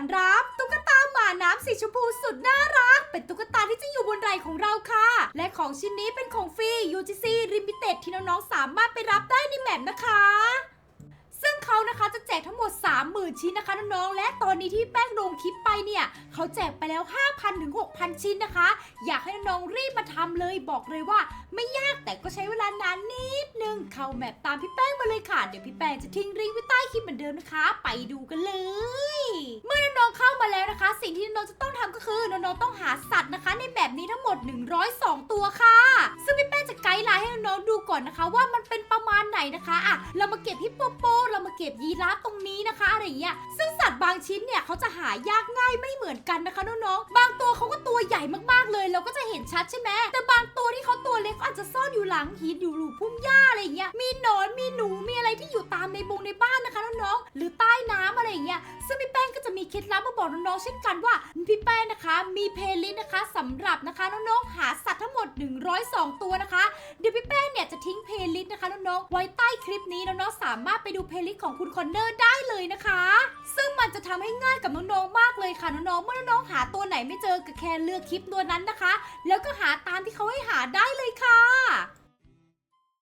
อนรับตุ๊กตาหมาน้ำสีชมพูสุดน่ารัก เป็นตุ๊กตาที่จะอยู่บนไหล่ของเราค่ะ และของชิ้นนี้เป็นของฟรี UGC Limited ที่น้องๆสามารถไปรับได้ในแมปนะคะ ซึ่งเขานะคะจะแจกทั้งหมด 30,000 ชิ้นนะคะน้องๆและตอนนี้ที่แป้งลงคลิปไปเนี่ยเขาแจกไปแล้ว 5,000ถึง6,000 ชิ้นนะคะ อยากให้น้องๆรีบมาทำเลยบอกเลยว่า ไม่ยากแต่ก็ใช้เวลานานนิดนึงเข้าแมปตามพี่แป้งมาเลยค่ะเดี๋ยวพี่แป้งจะทิ้งลิงก์ไว้ใต้คลิปเหมือนเดิมนะคะ ไปดูกันเลย สิ่งที่น้องๆจะต้องทำก็คือน้องๆต้องหาสัตว์นะคะ ในแบบนี้ทั้งหมด 102 ตัวค่ะ ซึ่งพี่แป้งจะไกด์ไลน์ให้น้องๆดูก่อนนะคะ ว่ามันเป็นประมาณไหนนะคะอะเรามาเก็บฮิปโปโปเรามาเก็บยีราฟตรงนี้นะคะอะไรอย่างเงี้ยซึ่งสัตว์บางชิ้นเนี่ยเขาจะหายากง่ายไม่เหมือนกันนะคะน้องๆบางตัวเขาก็ตัวใหญ่มากๆเลย เราก็จะเห็นชัดใช่ไหมแต่บางตัวที่เขาตัวเล็กอาจจะซ่อนอยู่หลังหินอยู่หลูพุ่มหญ้าอะไรอย่างเงี้ยมีหนอนมีหนู ตามในบงในบ้านนะคะน้องๆ หรือใต้น้ำอะไรอย่างเงี้ย ซึ่งพี่แป้งก็จะมีเคล็ดลับมาบอกน้องๆเช่นกันว่าพี่แป้งนะคะมีเพลย์ลิสต์นะคะสำหรับนะคะน้องๆหาสัตว์ทั้งหมด 102 ตัวนะคะ เดี๋ยวพี่แป้งเนี่ยจะทิ้งเพลย์ลิสต์นะคะน้องๆไว้ใต้คลิปนี้น้องๆสามารถไปดูเพลย์ลิสต์ของคุณคอนเนอร์ได้เลยนะคะ ซึ่งมันจะทำให้ง่ายกับน้องๆมากเลยค่ะน้องๆเมื่อน้องๆหาตัวไหนไม่เจอก็แค่เลือกคลิปตัวนั้นนะคะ แล้วก็หาตามที่เขาให้หาได้เลย